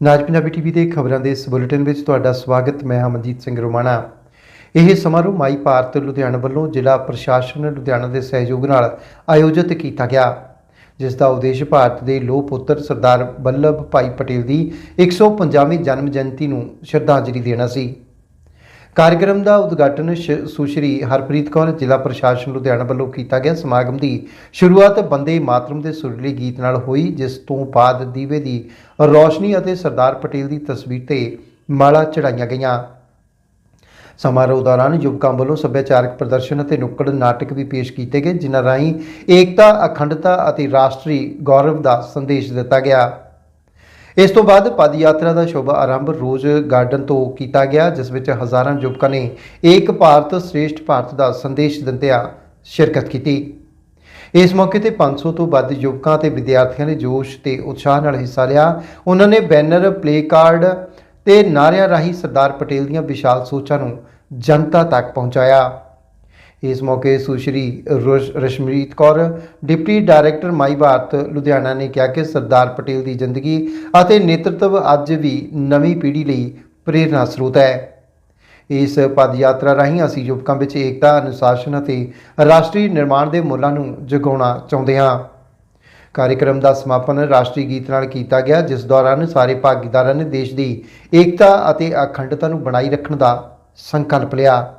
ਨਾਜ Punjabi TV ਦੇ ਖਬਰਾਂ ਦੇ ਇਸ ਬੁਲੇਟਿਨ ਵਿੱਚ ਤੁਹਾਡਾ ਸਵਾਗਤ, ਮੈਂ ਹਮਨਜੀਤ ਸਿੰਘ ਰੋਮਾਣਾ। ਇਹ ਸਮਾਰੋਹ ਮਾਈ ਭਾਰਤ ਲੁਧਿਆਣਾ ਵੱਲੋਂ ਜ਼ਿਲ੍ਹਾ ਪ੍ਰਸ਼ਾਸਨ ਲੁਧਿਆਣਾ ਦੇ ਸਹਿਯੋਗ ਨਾਲ ਆਯੋਜਿਤ ਕੀਤਾ ਗਿਆ, ਜਿਸ ਦਾ ਉਦੇਸ਼ ਭਾਰਤ ਦੇ ਲੋਹ ਪੁੱਤਰ ਸਰਦਾਰ ਵੱਲਭ ਭਾਈ ਪਟੇਲ ਦੀ 150ਵੀਂ ਜਨਮ ਜਯੰਤੀ ਨੂੰ ਸ਼ਰਧਾਂਜਲੀ ਦੇਣਾ ਸੀ। ਕਾਰਜਕ੍ਰਮ ਦਾ ਉਦਘਾਟਨ ਸ਼- ਸੁਸ਼੍ਰੀ ਹਰਪ੍ਰੀਤ ਕੌਰ ਜ਼ਿਲ੍ਹਾ ਪ੍ਰਸ਼ਾਸਨ ਲੁਧਿਆਣਾ ਵੱਲੋਂ ਕੀਤਾ ਗਿਆ। ਸਮਾਗਮ ਦੀ ਸ਼ੁਰੂਆਤ ਬੰਦੇ ਮਾਤਰਮ ਦੇ ਸੁਰਲੀ ਗੀਤ ਨਾਲ ਹੋਈ, ਜਿਸ ਤੋਂ ਬਾਅਦ ਦੀਵੇ ਦੀ ਰੌਸ਼ਨੀ ਅਤੇ ਸਰਦਾਰ ਪਟੇਲ ਦੀ ਤਸਵੀਰ ਤੇ ਮਾਲਾ ਚੜਾਈਆਂ ਗਈਆਂ। ਸਮਾਰੋਹ ਦੌਰਾਨ ਯੁਵਕਾਂ ਵੱਲੋਂ ਸੱਭਿਆਚਾਰਕ ਪ੍ਰਦਰਸ਼ਨ ਅਤੇ ਨੁੱਕੜ ਨਾਟਕ ਵੀ ਪੇਸ਼ ਕੀਤੇ ਗਏ, ਜਿਨ੍ਹਾਂ ਰਾਹੀਂ ਏਕਤਾ, ਅਖੰਡਤਾ ਅਤੇ ਰਾਸ਼ਟਰੀ ਗੌਰਵ ਦਾ ਸੰਦੇਸ਼ ਦਿੱਤਾ ਗਿਆ। ਇਸ ਤੋਂ ਬਾਅਦ ਪਦ ਯਾਤਰਾ ਦਾ ਸ਼ੁਭ ਆਰੰਭ ਰੋਜ਼ ਗਾਰਡਨ ਤੋਂ ਕੀਤਾ ਗਿਆ, ਜਿਸ ਵਿੱਚ ਹਜ਼ਾਰਾਂ ਯੁਵਕਾਂ ਨੇ ਏਕ ਭਾਰਤ ਸ੍ਰੇਸ਼ਟ ਭਾਰਤ ਦਾ ਸੰਦੇਸ਼ ਦਿੰਦਿਆਂ ਸ਼ਿਰਕਤ ਕੀਤੀ। ਇਸ ਮੌਕੇ ਤੇ 500 ਤੋਂ ਵੱਧ ਯੁਵਕਾਂ ਤੇ ਵਿਦਿਆਰਥੀਆਂ ਨੇ ਜੋਸ਼ ਤੇ ਉਤਸ਼ਾਹ ਨਾਲ ਹਿੱਸਾ ਲਿਆ। ਉਹਨਾਂ ਨੇ ਬੈਨਰ ਪਲੇ ਕਾਰਡ ਤੇ ਨਾਰਿਆਂ ਰਾਹੀਂ ਸਰਦਾਰ ਪਟੇਲ ਦੀਆਂ ਵਿਸ਼ਾਲ ਸੋਚਾਂ ਨੂੰ ਜਨਤਾ ਤੱਕ ਪਹੁੰਚਾਇਆ। ਇਸ ਮੌਕੇ Sushri ਰੁਸ਼- Rashmeet Kaur, deputy director My Bharat Ludhiana ਨੇ ਕਿਹਾ ਕਿ ਸਰਦਾਰ ਪਟੇਲ ਦੀ ਜ਼ਿੰਦਗੀ ਅਤੇ ਨੇਤਰਤਵ ਅੱਜ ਵੀ ਨਵੀਂ ਪੀੜ੍ਹੀ ਲਈ ਪ੍ਰੇਰਨਾ ਸਰੋਤ ਹੈ। ਇਸ ਪਦ ਯਾਤਰਾ ਰਾਹੀਂ ਅਸੀਂ ਯੁਵਕਾਂ ਵਿੱਚ ਏਕਤਾ, ਅਨੁਸ਼ਾਸਨ ਅਤੇ ਰਾਸ਼ਟਰੀ ਨਿਰਮਾਣ ਦੇ ਮੁੱਲਾਂ ਨੂੰ ਜਗਾਉਣਾ ਚਾਹੁੰਦੇ ਹਾਂ। ਕਾਰਜਕ੍ਰਮ ਦਾ ਸਮਾਪਨ ਰਾਸ਼ਟਰੀ ਗੀਤ ਨਾਲ ਕੀਤਾ ਗਿਆ, ਜਿਸ ਦੌਰਾਨ ਸਾਰੇ ਭਾਗੀਦਾਰਾਂ ਨੇ ਦੇਸ਼ ਦੀ ਏਕਤਾ ਅਤੇ ਅਖੰਡਤਾ ਨੂੰ ਬਣਾਈ ਰੱਖਣ ਦਾ ਸੰਕਲਪ ਲਿਆ।